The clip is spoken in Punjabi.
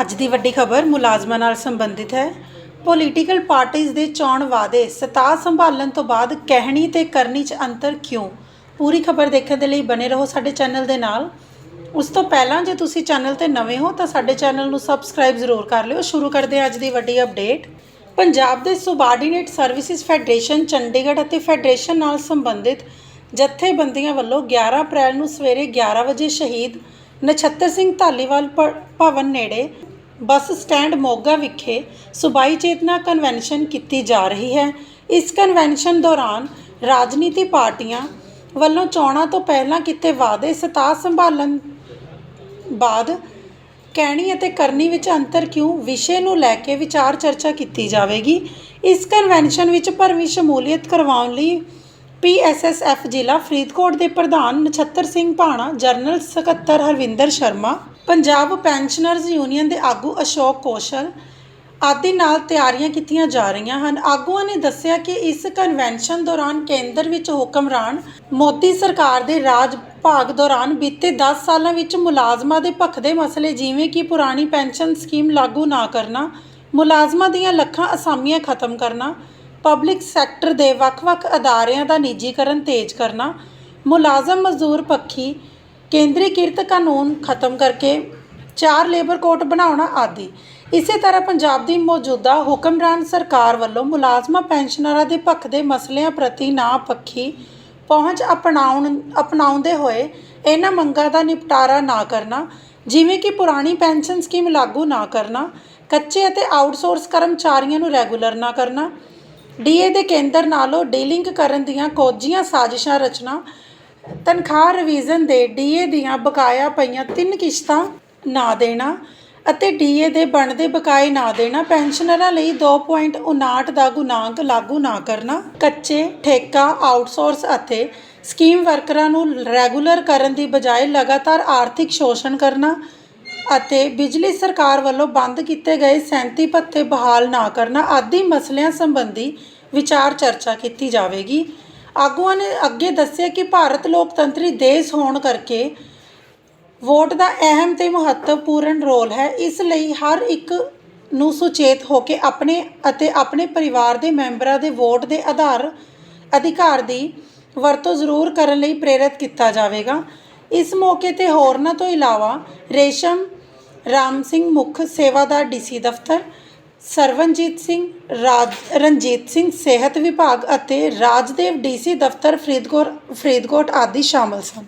ਅੱਜ ਦੀ ਵੱਡੀ ਖਬਰ ਮੁਲਾਜ਼ਮਾਂ ਨਾਲ ਸੰਬੰਧਿਤ ਹੈ। ਪੋਲੀਟੀਕਲ ਪਾਰਟੀਆਂ ਦੇ ਚੋਣ ਵਾਅਦੇ, ਸਤਾ ਸੰਭਾਲਣ ਤੋਂ ਬਾਅਦ ਕਹਿਣੀ ਤੇ ਕਰਨੀ 'ਚ ਅੰਤਰ ਕਿਉਂ? ਪੂਰੀ ਖਬਰ ਦੇਖਣ ਦੇ ਲਈ ਬਨੇ ਰਹੋ ਸਾਡੇ ਚੈਨਲ ਦੇ ਨਾਲ। ਉਸ ਤੋਂ ਪਹਿਲਾਂ ਜੇ ਤੁਸੀਂ ਚੈਨਲ ਤੇ ਨਵੇਂ ਹੋ ਤਾਂ ਸਾਡੇ ਚੈਨਲ ਨੂੰ ਸਬਸਕ੍ਰਾਈਬ ਜ਼ਰੂਰ ਕਰ ਲਿਓ। ਸ਼ੁਰੂ ਕਰਦੇ ਹਾਂ ਅੱਜ ਦੀ ਵੱਡੀ ਅਪਡੇਟ। ਪੰਜਾਬ ਦੇ ਸੁਬਾਰਡੀਨੇਟ ਸਰਵਿਸਿਜ਼ ਫੈਡਰੇਸ਼ਨ, ਚੰਡੀਗੜ੍ਹ ਅਤੇ ਫੈਡਰੇਸ਼ਨ ਨਾਲ ਸੰਬੰਧਿਤ ਜਥੇਬੰਦੀਆਂ ਵੱਲੋਂ 11 ਅਪ੍ਰੈਲ ਨੂੰ ਸਵੇਰੇ 11 ਵਜੇ ਸ਼ਹੀਦ ਨਛੱਤਰ ਸਿੰਘ ਧਾਲੀਵਾਲ ਭਵਨ ਨੇੜੇ ਬੱਸ ਸਟੈਂਡ ਮੋਗਾ ਵਿਖੇ ਸੁਬਾਈ ਚੇਤਨਾ ਕਨਵੈਨਸ਼ਨ ਕੀਤੀ ਜਾ ਰਹੀ ਹੈ। ਇਸ ਕਨਵੈਨਸ਼ਨ ਦੌਰਾਨ ਰਾਜਨੀਤੀ ਪਾਰਟੀਆਂ ਵੱਲੋਂ ਚੋਣਾਂ ਤੋਂ ਪਹਿਲਾਂ ਕੀਤੇ ਵਾਅਦੇ ਸਤਾ ਸੰਭਾਲਣ ਬਾਅਦ ਕਹਿਣੀ ਅਤੇ ਕਰਨੀ ਵਿੱਚ ਅੰਤਰ ਕਿਉਂ ਵਿਸ਼ੇ ਨੂੰ ਲੈ ਕੇ ਵਿਚਾਰ ਚਰਚਾ ਕੀਤੀ ਜਾਵੇਗੀ। ਇਸ ਕਨਵੈਨਸ਼ਨ ਵਿੱਚ ਭਰਵੀਂ ਸ਼ਮੂਲੀਅਤ ਕਰਵਾਉਣ ਲਈ ਪੀਐਸਐਸਐਫ ਜ਼ਿਲ੍ਹਾ ਫਰੀਦਕੋਟ ਦੇ ਪ੍ਰਧਾਨ ਨਛੱਤਰ ਸਿੰਘ ਭਾਣਾ, ਜਨਰਲ ਸਕੱਤਰ ਹਰਵਿੰਦਰ ਸ਼ਰਮਾ, ਪੰਜਾਬ ਪੈਨਸ਼ਨਰਜ਼ ਯੂਨੀਅਨ ਦੇ ਆਗੂ ਅਸ਼ੋਕ ਕੌਸ਼ਲ ਆਦਿ ਨਾਲ ਤਿਆਰੀਆਂ ਕੀਤੀਆਂ ਜਾ ਰਹੀਆਂ ਹਨ। ਆਗੂਆਂ ਨੇ ਦੱਸਿਆ ਕਿ ਇਸ ਕਨਵੈਨਸ਼ਨ ਦੌਰਾਨ ਕੇਂਦਰ ਵਿੱਚ ਹੁਕਮਰਾਨ ਮੋਦੀ ਸਰਕਾਰ ਦੇ ਰਾਜ ਭਾਗ ਦੌਰਾਨ ਬੀਤੇ 10 ਸਾਲਾਂ ਵਿੱਚ ਮੁਲਾਜ਼ਮਾਂ ਦੇ ਭਖਦੇ ਮਸਲੇ ਜਿਵੇਂ ਕਿ ਪੁਰਾਣੀ ਪੈਨਸ਼ਨ ਸਕੀਮ ਲਾਗੂ ਨਾ ਕਰਨਾ, ਮੁਲਾਜ਼ਮਾਂ ਦੀਆਂ ਲੱਖਾਂ ਅਸਾਮੀਆਂ ਖਤਮ ਕਰਨਾ ਪਬਲਿਕ ਸੈਕਟਰ ਦੇ ਵੱਖ-ਵੱਖ ਅਦਾਰਿਆਂ ਦਾ ਨਿੱਜੀਕਰਨ ਤੇਜ਼ ਕਰਨਾ, ਮੁਲਾਜ਼ਮ ਮਜ਼ਦੂਰ ਪੱਖੀ, ਕੇਂਦਰੀਕ੍ਰਿਤ ਕਾਨੂੰਨ ਖਤਮ ਕਰਕੇ ਚਾਰ ਲੇਬਰ ਕੋਡ ਬਣਾਉਣਾ ਆਦਿ। ਇਸੇ ਤਰ੍ਹਾਂ ਪੰਜਾਬ ਦੀ ਮੌਜੂਦਾ ਹੁਕਮਰਾਨ ਸਰਕਾਰ ਵੱਲੋਂ ਮੁਲਾਜ਼ਮਾਂ, ਪੈਨਸ਼ਨਰਾਂ ਦੇ ਪੱਖ ਦੇ ਮਸਲਿਆਂ ਪ੍ਰਤੀ ਨਾ ਪੱਖੀ ਪਹੁੰਚ ਅਪਣਾਉਣ, ਅਪਣਾਉਂਦੇ ਹੋਏ ਇਹਨਾਂ ਮੰਗਾਂ ਦਾ ਨਿਪਟਾਰਾ ਨਾ ਕਰਨਾ, ਜਿਵੇਂ ਕਿ ਪੁਰਾਣੀ ਪੈਨਸ਼ਨ ਸਕੀਮ ਲਾਗੂ ਨਾ ਕਰਨਾ, ਕੱਚੇ ਅਤੇ ਆਊਟਸੋਰਸ ਕਰਮਚਾਰੀਆਂ ਨੂੰ ਰੈਗੂਲਰ ਨਾ ਕਰਨਾ ਡੀਏ ਦੇ ਕੇਂਦਰ ਨਾਲੋਂ ਡੀਲਿੰਗ ਕਰਨ ਦੀਆਂ ਕੋਝੀਆਂ ਸਾਜ਼ਿਸ਼ਾਂ ਰਚਨਾ, ਤਨਖਾਹ ਰਿਵੀਜ਼ਨ ਦੇ ਡੀਏ ਦੀਆਂ ਬਕਾਇਆ ਪਈਆਂ ਤਿੰਨ ਕਿਸ਼ਤਾਂ ਨਾ ਦੇਣਾ ਅਤੇ ਡੀਏ ਦੇ ਬਣਦੇ ਬਕਾਏ ਨਾ ਦੇਣਾ, ਪੈਨਸ਼ਨਰਾਂ ਲਈ 2.59 ਦਾ ਗੁਣਾਂਕ ਲਾਗੂ ਨਾ ਕਰਨਾ, ਕੱਚੇ, ਠੇਕਾ, ਆਊਟਸੋਰਸ ਅਤੇ ਸਕੀਮ ਵਰਕਰਾਂ ਨੂੰ ਰੈਗੂਲਰ ਕਰਨ ਦੀ ਬਜਾਏ ਲਗਾਤਾਰ ਆਰਥਿਕ ਸ਼ੋਸ਼ਣ ਕਰਨਾ ਅਤੇ ਬਿਜਲੀ ਸਰਕਾਰ ਵੱਲੋਂ ਬੰਦ ਕੀਤੇ ਗਏ 37 ਭੱਤੇ ਬਹਾਲ ਨਾ ਕਰਨਾ ਆਦਿ ਮਸਲਿਆਂ ਸੰਬੰਧੀ ਵਿਚਾਰ ਚਰਚਾ ਕੀਤੀ ਜਾਵੇਗੀ। ਆਗੂਆਂ ਨੇ ਅੱਗੇ ਦੱਸਿਆ ਕਿ ਭਾਰਤ ਲੋਕਤੰਤਰੀ ਦੇਸ਼ ਹੋਣ ਕਰਕੇ ਵੋਟ ਦਾ ਅਹਿਮ ਤੇ ਮਹੱਤਵਪੂਰਨ ਰੋਲ ਹੈ। ਇਸ ਲਈ ਹਰ ਇੱਕ ਨੂੰ ਸੁਚੇਤ ਹੋ ਕੇ ਆਪਣੇ ਅਤੇ ਆਪਣੇ ਪਰਿਵਾਰ ਦੇ ਮੈਂਬਰਾਂ ਦੇ ਵੋਟ ਦੇ ਆਧਾਰ ਅਧਿਕਾਰ ਦੀ ਵਰਤੋਂ ਜ਼ਰੂਰ ਕਰਨ ਲਈ ਪ੍ਰੇਰਿਤ ਕੀਤਾ ਜਾਵੇਗਾ। ਇਸ ਮੌਕੇ ਤੇ ਹੋਰਨਾਂ ਤੋਂ ਇਲਾਵਾ ਰੇਸ਼ਮ, ਰਾਮ ਸਿੰਘ ਮੁੱਖ ਸੇਵਾਦਾਰ ਡੀਸੀ ਦਫ਼ਤਰ, ਸਰਵਨਜੀਤ ਸਿੰਘ, ਰਾਜ, ਰਣਜੀਤ ਸਿੰਘ ਸਿਹਤ ਵਿਭਾਗ ਅਤੇ ਰਾਜਦੇਵ ਡੀਸੀ ਦਫ਼ਤਰ ਫਰੀਦਕੋਟ ਫਰੀਦਕੋਟ ਆਦਿ ਸ਼ਾਮਲ ਸਨ।